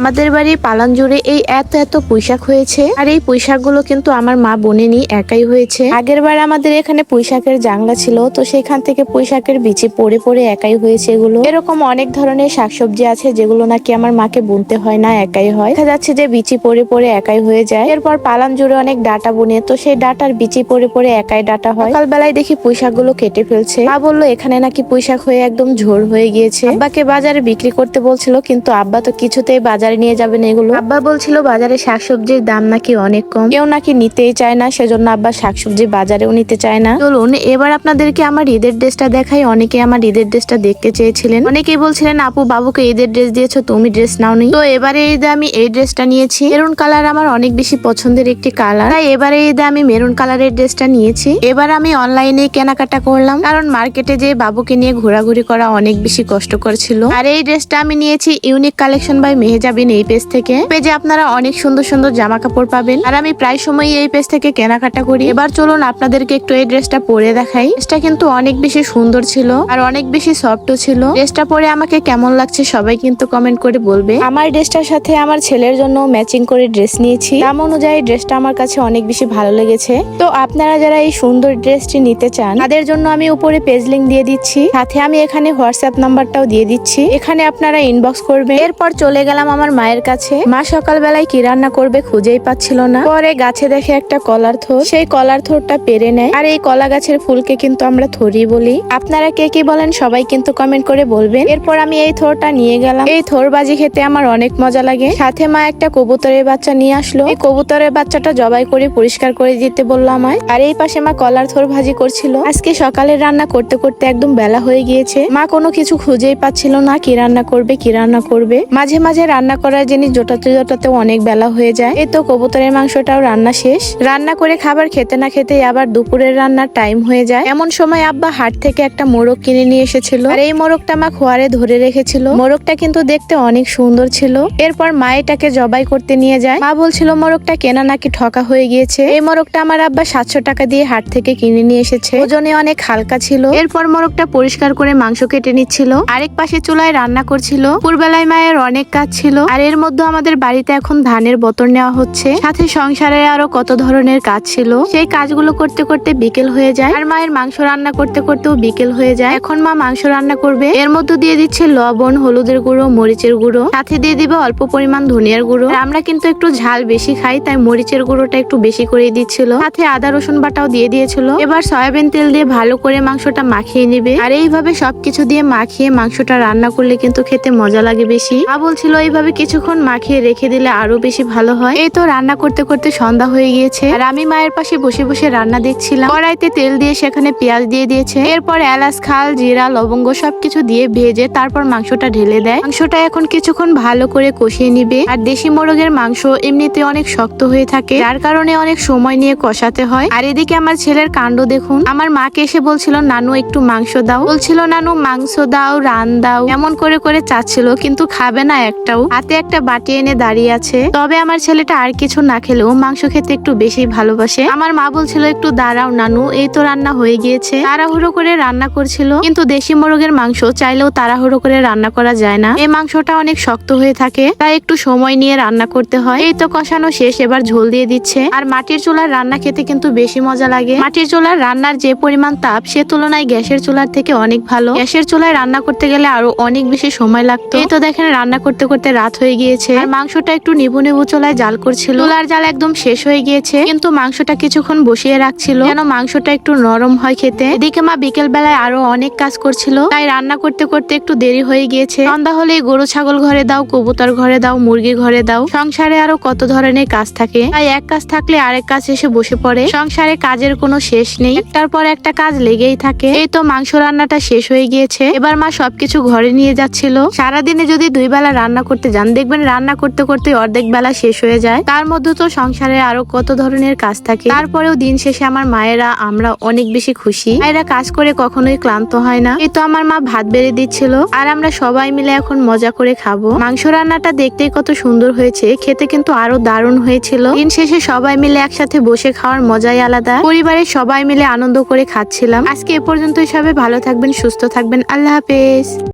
আমাদের বাড়ি পালান জুড়ে এই এত এত পুঁইশাক হয়েছে। আর এই পুঁইশাকগুলো কিন্তু আমার মা বনেনি, একাই হয়েছে। আগের বার আমাদের এখানে পুঁইশাকের জাংলা ছিল, তো সেখান থেকে পুঁইশাকের বিচি পড়ে পড়ে একাই হয়েছে এগুলো। এরকম অনেক ধরনের শাকসবজি আছে, যেগুলো নাকি আমার মাকে বুনতে হয় না, একাই হয়। দেখা যাচ্ছে যে বিচি পড়ে পড়ে একাই হয়ে যায়। এরপর পালান জুড়ে অনেক ডাটা বুনে, তো সেই ডাটার বিচি পড়ে পড়ে একাই ডাটা হয়। সকালবেলায় দেখি পুঁইশাকগুলো কেটে ফেলছে। মা বলল, এখানে নাকি পুঁইশাক হয়ে একদম ঝোর হয়ে গিয়েছে। আব্বাকে বাজারে বিক্রি করতে বলছিল, কিন্তু আব্বা তো কিছুতেই বাজারে নিয়ে যাবেন এগুলো? আব্বা বলছিল বাজারে শাকসবজির দাম নাকি অনেক কম। কেউ নাকি নিতেই চায় না সেজন্য আব্বা শাকসবজি বাজারেও নিতে চায় না। চলুন এবার আপনাদেরকে আমার ঈদের ড্রেসটা দেখাই। অনেকে আমার ঈদের ড্রেসটা দেখতে চেয়েছিলেন। অনেকেই বলছিলেন আপু বাবুকে ঈদের ড্রেস দিয়েছ তুমি ড্রেস নাও নি তো এবারে ঈদে আমি এই ড্রেসটা নিয়েছি। মেরুন কালার আমার অনেক বেশি পছন্দের একটি কালার। তাই এবারে ঈদে আমি মেরুন কালারের ড্রেসটা নিয়েছি। এবার আমি অনলাইনে কেনাকাটা করলাম। কারণ মার্কেটে যে বাবুকে নিয়ে ঘোরাঘুরি করা অনেক বেশি কষ্টকর ছিল। আর এই ড্রেসটা আমি নিয়েছি ইউনিক কালেকশন বাই মেহেজাবিন এই পেজ থেকে। পেজে আপনারা অনেক সুন্দর সুন্দর জামা কাপড় পাবেন। আর আমি প্রায় সময় এই পেজ থেকে কেনাকাটা করি। এবার চলুন আপনাদেরকে একটু এই ড্রেসটা পরে দেখাই। ড্রেসটা কিন্তু অনেক বেশি সুন্দর ছিল আর অনেক বেশি সফটও ছিল। ড্রেসটা পরে আমাকে কেমন লাগছে সবাই কিন্তু কমেন্ট করে বলবে। আমার ড্রেসটার সাথে আমার ছেলের জন্য ম্যাচিং করে ড্রেস নিয়েছি। দাম অনুযায়ী ড্রেসটা আমার কাছে অনেক বেশি ভালো লেগেছে। তো আপনারা যারা এই সুন্দর ড্রেসটি নিতে চান, তাদের জন্য আমি উপরে পেজ লিঙ্ক দিয়ে দিচ্ছি। সাথে আমি এখানে হোয়াটসঅ্যাপ নাম্বারটাও দিয়ে দিচ্ছি। এখানে আপনারা ইনবক্স করবেন। এরপর চলে গেলাম আমার মায়ের কাছে। মা সকালবেলায় কি রান্না করবে খুঁজেই পাচ্ছিল না। পরে গাছে দেখে একটা কলার থোর। সেই কলার থোরটা পেরে নেয়। আর এই কলা গাছের ফুলকে কিন্তু আমরা থরি বলি। আপনারা কে কি বলেন সবাই কিন্তু কমেন্ট করে বলবেন। এরপর আমি এই থোরটা নিয়ে গেলাম। এই থোর বাজি খেতে আমার অনেক মজা লাগে। সাথে মা একটা কবুতরের বাচ্চা নিয়ে আসলো। এই কবুতরের বাচ্চাটা জবাই করে পরিষ্কার করে দিতে বলল আমায়। আর এই পাশে মা কলার থোর ভাজি করছিল। আজকে সকালের রান্না করতে করতে একদম বেলা হয়ে গিয়েছে। মা কোনো কিছু খুঁজেই পাচ্ছিল না। কি রান্না করবে, কি রান্না করবে? মাঝে মাঝে রান্না করার জিনিস জোটাতে জোটাতে অনেক বেলা হয়ে যায়। এই তো কবুতরের মাংসটাও রান্না শেষ। রান্না করে খাবার খেতে না খেতে আবার দুপুরের রান্নার টাইম হয়ে যায়। এমন সময় আব্বা হাট থেকে একটা মোরগ কিনে নিয়ে এসেছিল। আর এই মোরগটা মা খোয়ারে ধরে রেখেছিল। মোরগটা কিন্তু দেখতে অনেক সুন্দর ছিল। এরপর মা এটাকে জবাই করতে নিয়ে যায়। মা বলছিল, মোরগটা কেনা নাকি ঠকা হয়ে গিয়েছে? এই মোরগটা আমার আব্বা সাতশো টাকা দিয়ে হাট থেকে কিনে নিয়ে এসেছে। ওজনে অনেক হালকা ছিল। এরপর মোরগটা পরিষ্কার করে মাংস কেটে নিচ্ছিল। আরেক পাশে চুলায় রান্না করছিল। পুরবেলায় মায়ের অনেক কাজ ছিল। আর এর মধ্যে আমাদের বাড়িতে এখন ধানের বতর নেওয়া হচ্ছে। সাথে সংসারে আরও কত ধরনের কাজ ছিল, সেই কাজগুলো করতে করতে বিকেল হয়ে যায়। আর মায়ের মাংস রান্না করতে করতেও বিকেল হয়ে যায়। এখন মা মাংস রান্না করবে। এর মধ্যে দিয়ে দিচ্ছে লবণ, হলুদের গুঁড়ো, মরিচের গুঁড়ো। সাথে দিয়ে দিবে অল্প পরিমাণ ধনিয়ার গুঁড়ো। আর আমরা কিন্তু একটু ঝাল বেশি খাই, তাই মরিচের গুঁড়োটা একটু বেশি করে দিচ্ছিল। সাথে আদা, রসুন বাটাও দিয়ে দিয়েছিল। এবার সয়াবিন তেল দিয়ে ভালো করে মাংসটা মাখিয়ে নিবে। আর এইভাবে সবকিছু দিয়ে মাখিয়ে মাংসটা রান্না করলে কিন্তু খেতে মজা লাগে বেশি। মা বলছিল, এইভাবে কিছুক্ষণ মাখিয়ে রেখে দিলে আরও বেশি ভালো হয়? এই তো রান্না করতে করতে সন্ধ্যা হয়ে গিয়েছে। আর আমি মায়ের পাশে বসে বসে রান্না দেখছিলাম। কড়াইতে তেল দিয়ে সেখানে পেঁয়াজ দিয়ে দিয়েছে। এরপর এলাচ, খাল, জিরা, লবঙ্গ সবকিছু দিয়ে ভেজে তারপর মাংসটা ঢেলে দেয়। মাংসটা এখন কিছুক্ষণ ভালো করে কষিয়ে নিবে। আর দেশি মোরগের মাংস এমনিতে অনেক শক্ত হয়ে থাকে, যার কারণে অনেক সময় নিয়ে কষাতে হয়। আর এদিকে আমার ছেলের কাণ্ড দেখুন। আমার মাকে এসে বলছিল, নানু, একটু মাংস দাও। বলছিল, নানু, মাংস দাও, রান দাও। এমন করে করে চাচ্ছিল, কিন্তু খাবে না একটাও। হাতে একটা বাটি এনে দাঁড়িয়ে আছে। তবে আমার ছেলেটা আর কিছু না খেলেও মাংস খেতে একটু বেশি ভালোবাসে। আমার মা বলছিল, একটু দাঁড়াও নানু, এই তো রান্না হয়ে গিয়েছে। তাড়াহুড়ো করে রান্না করছিল, কিন্তু দেশি মোরগের মাংস চাইলেও তাড়াহুড়ো করে রান্না করা যায় না। এই মাংসটা অনেক শক্ত হয়ে থাকে, তাই একটু সময় নিয়ে রান্না করতে হয়। এই তো কষানো শেষ, এবার ঝোল দিয়ে দিচ্ছে। আর মাটির চুলার রান্না খেতে কিন্তু বেশি মজা লাগে। মাটির চুলার রান্নার যে পরিমাণ তাপ, সে তুলনায় গ্যাসের চুলার থেকে অনেক ভালো। গ্যাসের চুলায় রান্না করতে গেলে আরও অনেক বেশি সময় লাগতো। এই তো দেখেন, রান্না করতে করতে রাত হয়ে গিয়েছে। আর মাংসটা একটু নিবু নিবু চুলায় জাল করছিল। চুলার জাল একদম শেষ হয়ে গিয়েছে। কিন্তু মাংসটা কিছুক্ষণ বসিয়ে রাখছিল। যেন মাংসটা একটু নরম হয় খেতে। এদিকে মা বিকেল বেলায় আরও অনেক কাজ করছিল। তাই রান্না করতে করতে একটু দেরি হয়ে গিয়েছে। সন্ধ্যা হলে গরু ছাগল ঘরে দাও কবুতর ঘরে দাও মুরগি ঘরে দাও। সংসারে আরও কত ধরনের কাজ থাকে। তাই এক কাজ থাকলে আরেক কাজ এসে বসে পড়ে। সংসারে কাজের কোনো শেষ নেই। একটার পর একটা কাজ লেগেই থাকে। এই তো মাংস রান্নাটা শেষ হয়ে গিয়েছে। এবার মা সবকিছু ঘরে নিয়ে যাচ্ছিল। সারাদিনে যদি দুই বেলা রান্না করতে যান। দেখবেন রান্না করতে করতে অর্ধেক বেলা শেষ হয়ে যায়। তার মধ্যে তো সংসারে আরও কত ধরনের কাজ থাকে। তারপরেও দিন শেষে আমার মায়েরা আমরা অনেক বেশি খুশি। মায়েরা কাজ করে কখনোই ক্লান্ত হয় না। এই তো আমার মা ভাত বেড়ে দিচ্ছিল। আর আমরা সবাই মিলে এখন মজা করে খাব। মাংস রান্নাটা দেখতেই কত সুন্দর হয়েছে। খেতে কিন্তু আরও দারুণ হয়েছিল। দিন শেষে সবাই মিলে একসাথে বসে খাওয়ার মজাই আলাদা। পরিবারের সবাই মিলে আনন্দ করে খাচ্ছিলাম। আজকে এ পর্যন্তই সবাই ভালো থাকবেন, সুস্থ থাকবেন। আল্লাহ হাফেজ।